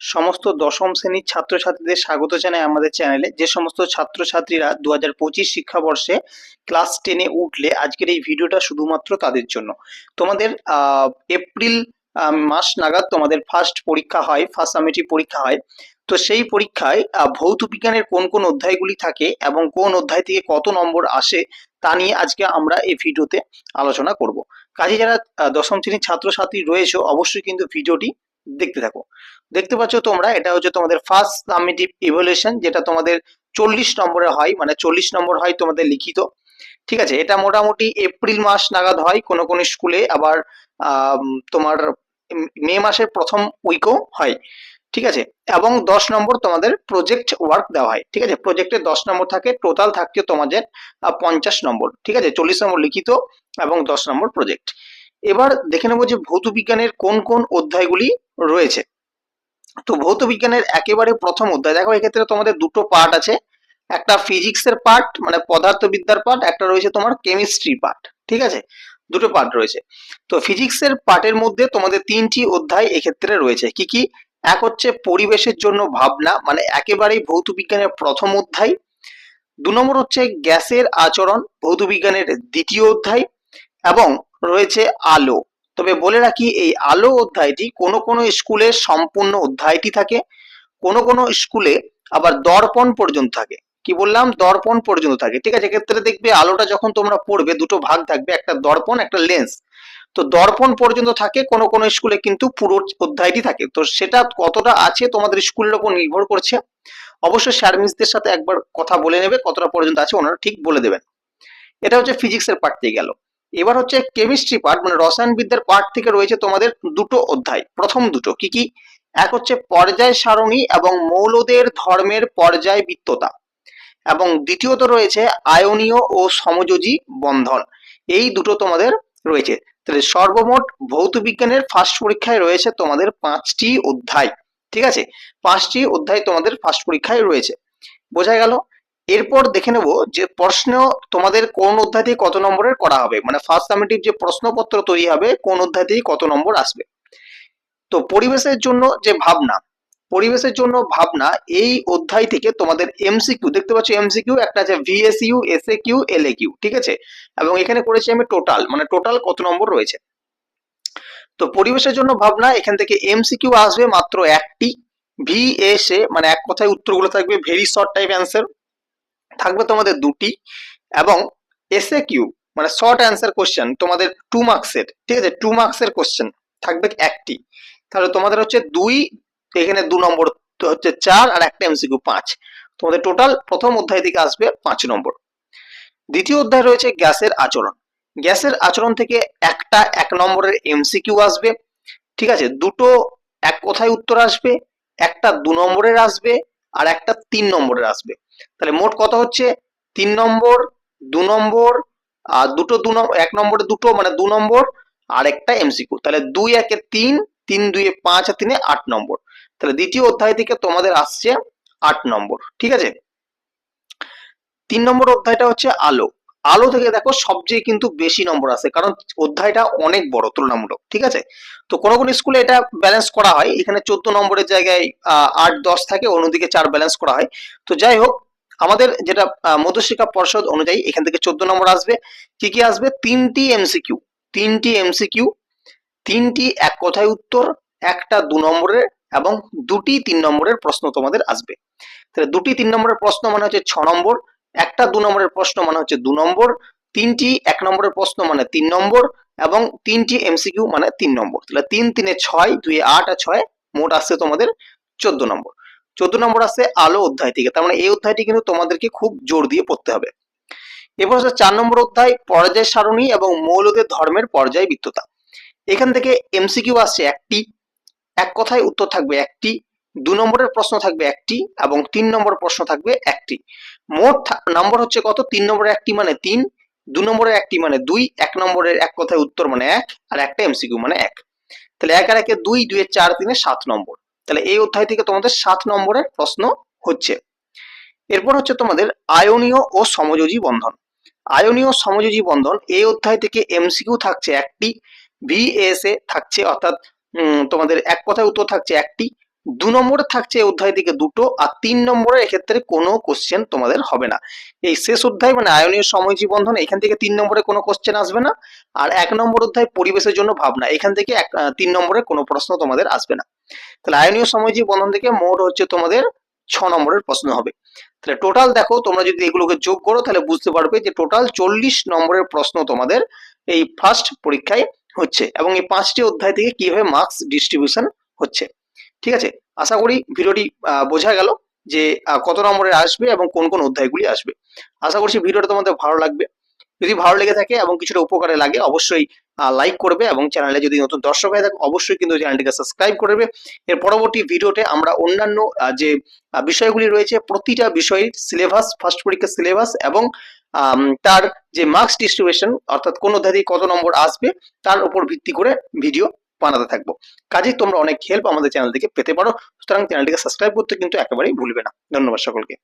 সমস্ত দশম শ্রেণির ছাত্রছাত্রীদের স্বাগত জানাই আমাদের চ্যানেলে। যে সমস্ত ছাত্রছাত্রীরা দু হাজার পঁচিশ শিক্ষাবর্ষে ক্লাস টেনে উঠলে আজকের এই ভিডিওটা শুধুমাত্র তাদের জন্য। তোমাদের এপ্রিল মাস নাগাদ তোমাদের ফার্স্ট পরীক্ষা হয় ফার্স্ট সামিটিভ পরীক্ষা হয়, তো সেই পরীক্ষায় ভৌত বিজ্ঞানের কোন কোন অধ্যায়গুলি থাকে এবং কোন অধ্যায় থেকে কত নম্বর আসে তা নিয়ে আজকে আমরা এই ভিডিওতে আলোচনা করব। কাজে যারা দশম শ্রেণির ছাত্রছাত্রী রয়েছে, অবশ্যই কিন্তু ভিডিওটি দেখতে থাকো। দেখতে পাচ্ছ তোমরা, এটা হচ্ছে তোমাদের ফার্স্ট সামিটিভ ইভলিউশন যেটা তোমাদের চল্লিশ নম্বরে হয় মানে চল্লিশ নম্বর হয় তোমাদের লিখিত। ঠিক আছে? এটা মোটামুটি এপ্রিল মাস নাগাদ হয় কোনো কোনো স্কুলে আবার তোমার মে মাসের প্রথম উইকও হয়। ঠিক আছে? এবং দশ নম্বর তোমাদের প্রজেক্ট ওয়ার্ক দেওয়া হয়। ঠিক আছে? প্রজেক্টে দশ নম্বর থাকে টোটাল থাকছে তোমাদের পঞ্চাশ নম্বর। ঠিক আছে? চল্লিশ নম্বর লিখিত এবং দশ নম্বর প্রজেক্ট এবার দেখে নেব যে ভৌত বিজ্ঞানের কোন কোন অধ্যায়গুলি রয়েছে। তো ভৌত বিজ্ঞানের একেবারে প্রথম অধ্যায়, দেখো এক্ষেত্রে তোমাদের দুটো পার্ট আছে। একটা ফিজিক্সের পার্ট মানে পদার্থবিদ্যার পার্ট একটা রয়েছে তোমার কেমিস্ট্রি পার্ট ঠিক আছে? দুটো পার্ট রয়েছে। তো ফিজিক্সের পার্টের মধ্যে তোমাদের তিনটি অধ্যায় এক্ষেত্রে রয়েছে। কি কি? এক হচ্ছে পরিবেশের জন্য ভাবনা মানে একেবারেই ভৌত বিজ্ঞানের প্রথম অধ্যায়। দু নম্বর হচ্ছে গ্যাসের আচরণ, ভৌত বিজ্ঞানের দ্বিতীয় অধ্যায়। এবং রয়েছে আলো। তবে বলে রাখি, এই আলো অধ্যায়টি কোনো কোনো স্কুলে সম্পূর্ণ অধ্যায়টি থাকে, কোনো কোনো স্কুলে আবার দর্পণ পর্যন্ত থাকে। কি বললাম? দর্পণ পর্যন্ত থাকে। ঠিক আছে, এক্ষেত্রে দেখবে আলোটা যখন তোমরা পড়বে, দুটো ভাগ থাকবে, একটা দর্পণ, একটা লেন্স। তো দর্পণ পর্যন্ত থাকে, কোনো কোনো স্কুলে কিন্তু পুরো অধ্যায়টি থাকে। তো সেটা কতটা আছে তোমাদের স্কুলের উপর নির্ভর করছে। অবশ্যই স্যার মিসদের সাথে একবার কথা বলে নেবে, কতটা পর্যন্ত আছে ওনারা ঠিক বলে দেবেন। এটা হচ্ছে ফিজিক্সের পার্ট গেল। এবার হচ্ছে কেমিস্ট্রি পার্ট মানে রসায়ন বিদ্যার পার্ট থেকে রয়েছে তোমাদের দুটো অধ্যায়। প্রথম দুটো কি কি? এক হচ্ছে পর্যায় সারণী এবং মৌলদের ধর্মের পর্যায়বৃত্ততা এবং দ্বিতীয়ত রয়েছে আয়নীয় ও সমযোজী বন্ধন। এই দুটো তোমাদের রয়েছে। তাহলে সর্বমোট ভৌত বিজ্ঞানের ফার্স্ট পরীক্ষায় রয়েছে তোমাদের পাঁচটি অধ্যায়। ঠিক আছে? পাঁচটি অধ্যায় তোমাদের ফার্স্ট পরীক্ষায় রয়েছে। বোঝা গেল? এরপর দেখে নেব যে প্রশ্ন তোমাদের কোন অধ্যায় থেকে কত নম্বরের করা হবে? মানে ফার্স্ট সামিটিভ যে প্রশ্নপত্র তৈরি হবে, কোন অধ্যায় থেকে কত নম্বর আসবে? তো পরিবেশের জন্য যে ভাবনা, পরিবেশের জন্য ভাবনা, এই অধ্যায় থেকে তোমাদের এমসিকিউ দেখতে পাচ্ছ এমসিকিউ একটা আছে VSU SA Q LA Q ঠিক আছে? এবং এখানে করেছি আমি টোটাল মানে টোটাল কত নম্বর রয়েছে? তো পরিবেশের জন্য ভাবনা, এখান থেকে এমসিকিউ আসবে মাত্র একটি ভি ভিএসএ মানে এক কথায় উত্তরগুলো থাকবে ভেরি শর্ট টাইপ অ্যান্সার থাকবে তোমাদের দুটি এবং এসএ কিউ মানে শর্ট অ্যান্সার কোশ্চেন তোমাদের টু মার্কসের ঠিক আছে? টু মার্কসের কোশ্চেন থাকবে একটি। তাহলে তোমাদের হচ্ছে দুই, এখানে দু নম্বর হচ্ছে চার আর একটা এমসিকিউ পাঁচ। তোমাদের টোটাল প্রথম অধ্যায় থেকে আসবে পাঁচ নম্বর। দ্বিতীয় অধ্যায় রয়েছে গ্যাসের আচরণ। গ্যাসের আচরণ থেকে একটা এক নম্বরের এমসিকিউ আসবে, ঠিক আছে? দুটো এক কথায় উত্তর আসবে, একটা দু নম্বরের আসবে আর একটা তিন নম্বরের আসবে। তাহলে মোট কত হচ্ছে? তিন নম্বর, দু নম্বর, আর দুটো দু নম্বর এক নম্বরে দুটো মানে দু নম্বর, আর একটা এমসিকিউ তাহলে দুই একে তিন তিন দুইয়ে পাঁচ আর তিনে আট নম্বর। তাহলে দ্বিতীয় অধ্যায় থেকে তোমাদের আসছে আট নম্বর, ঠিক আছে? তিন নম্বর অধ্যায়টা হচ্ছে আলো। আলো থেকে দেখো সবচেয়ে কিন্তু বেশি নম্বর আসে, কারণ অধ্যায়টা অনেক বড়, তুলনামূলক, ঠিক আছে? তো কোনো কোনো স্কুলে এটা ব্যালেন্স করা হয়। এখানে চোদ্দ নম্বরের জায়গায় আট, দশ থাকে, অন্যদিকে চার ব্যালেন্স করা হয়। তো যাই হোক আমাদের যেটা আহ, মধ্যশিক্ষা পর্ষদ অনুযায়ী এখান থেকে চোদ্দ নম্বর আসবে। কি কি আসবে? তিনটি এমসিকিউ তিনটি এমসিকিউ তিনটি এক কথায় উত্তর একটা দু নম্বরের এবং দুটি তিন নম্বরের প্রশ্ন তোমাদের আসবে। তাহলে দুটি তিন নম্বরের প্রশ্ন মানে হচ্ছে ছ নম্বর একটা দু নম্বরের প্রশ্ন মানে হচ্ছে দু নম্বর তিনটি এক নম্বরের প্রশ্ন মানে তিন নম্বর এবং তিনটি এমসিকিউ মানে তিন নম্বর। তাহলে তিন তিনে ছয় দুই আট আর ছয় মোট আসছে তোমাদের চোদ্দ নম্বর। চোদ্দ নম্বর আসছে আলো অধ্যায় থেকে। তার মানে এই অধ্যায়টি কিন্তু তোমাদেরকে খুব জোর দিয়ে পড়তে হবে। এরপর হচ্ছে চার নম্বর অধ্যায় পর্যায় সারণী এবং মৌলদের ধর্মের পর্যায়বৃত্ততা এখান থেকে এমসিকিউ আসছে একটি। এক কথায় উত্তর থাকবে একটি, দু নম্বরের প্রশ্ন থাকবে একটি এবং তিন নম্বর প্রশ্ন থাকবে একটি। মোট নম্বর হচ্ছে কত? তিন নম্বরের একটি মানে তিন, দু নম্বরের একটি মানে দুই, এক নম্বরের এক কথায় উত্তর মানে এক, আর একটা এমসিকিউ মানে এক। তাহলে এক আর একে দুই এর চার তিনে সাত নম্বর। তাহলে এই অধ্যায় থেকে তোমাদের সাত নম্বরের প্রশ্ন হচ্ছে। এরপর হচ্ছে তোমাদের আয়নীয় ও সমযোজী বন্ধন। আয়নীয় সমযোজী বন্ধন, এই অধ্যায় থেকে এমসিকিউ থাকছে একটি ভিএসএ থাকছে, অর্থাৎ তোমাদের এক কথায় উত্তর থাকছে একটি। দু নম্বরে থাকছে এই অধ্যায় থেকে দুটো আর তিন নম্বরের এক্ষেত্রে কোনো কোশ্চেন তোমাদের হবে না। এই শেষ অধ্যায় মানে আয়নীয় সময়জীব বন্ধন এখান থেকে তিন নম্বরে কোনো কোশ্চেন আসবে না আর এক নম্বর অধ্যায় পরিবেশের জন্য ভাবনা, এখান থেকে এক তিন নম্বরে কোনো প্রশ্ন তোমাদের আসবে না। তাহলে আয়নীয় সময়জীব বন্ধন থেকে মোট হচ্ছে তোমাদের ছ নম্বরের প্রশ্ন হবে। তাহলে টোটাল দেখো, তোমরা যদি এগুলোকে যোগ করো, তাহলে বুঝতে পারবে যে টোটাল চল্লিশ নম্বরের প্রশ্ন তোমাদের এই ফার্স্ট পরীক্ষায় হচ্ছে এবং এই পাঁচটি অধ্যায় থেকে কীভাবে মার্কস ডিস্ট্রিবিউশন হচ্ছে। ঠিক আছে? আশা করি ভিডিওটি বোঝা গেল যে কত নম্বরে আসবে এবং কোন কোন অধ্যায়গুলি আসবে। আশা করছি ভিডিওটা তোমাদের ভালো লাগবে। যদি ভালো লেগে থাকে এবং কিছুটা উপকারে লাগে, অবশ্যই লাইক করবে এবং চ্যানেলে যদি নতুন দর্শক হয়ে থাকে, অবশ্যই কিন্তু চ্যানেলটিকে সাবস্ক্রাইব করবে এর পরবর্তী ভিডিওতে আমরা অন্যান্য যে বিষয়গুলি রয়েছে, প্রতিটা বিষয়ের সিলেবাস ফার্স্ট পরীক্ষার সিলেবাস এবং তার যে মার্কস ডিস্ট্রিবিউশন অর্থাৎ কোন অধ্যায় কত নম্বর আসবে, তার উপর ভিত্তি করে ভিডিও বানাতে থাকব। কাজেই তোমরা অনেক হেল্প আমাদের চ্যানেল থেকে পেতে পারো। সুতরাং চ্যানেলটিকে সাবস্ক্রাইব করতে কিন্তু একেবারেই ভুলবে না। ধন্যবাদ সকলকে।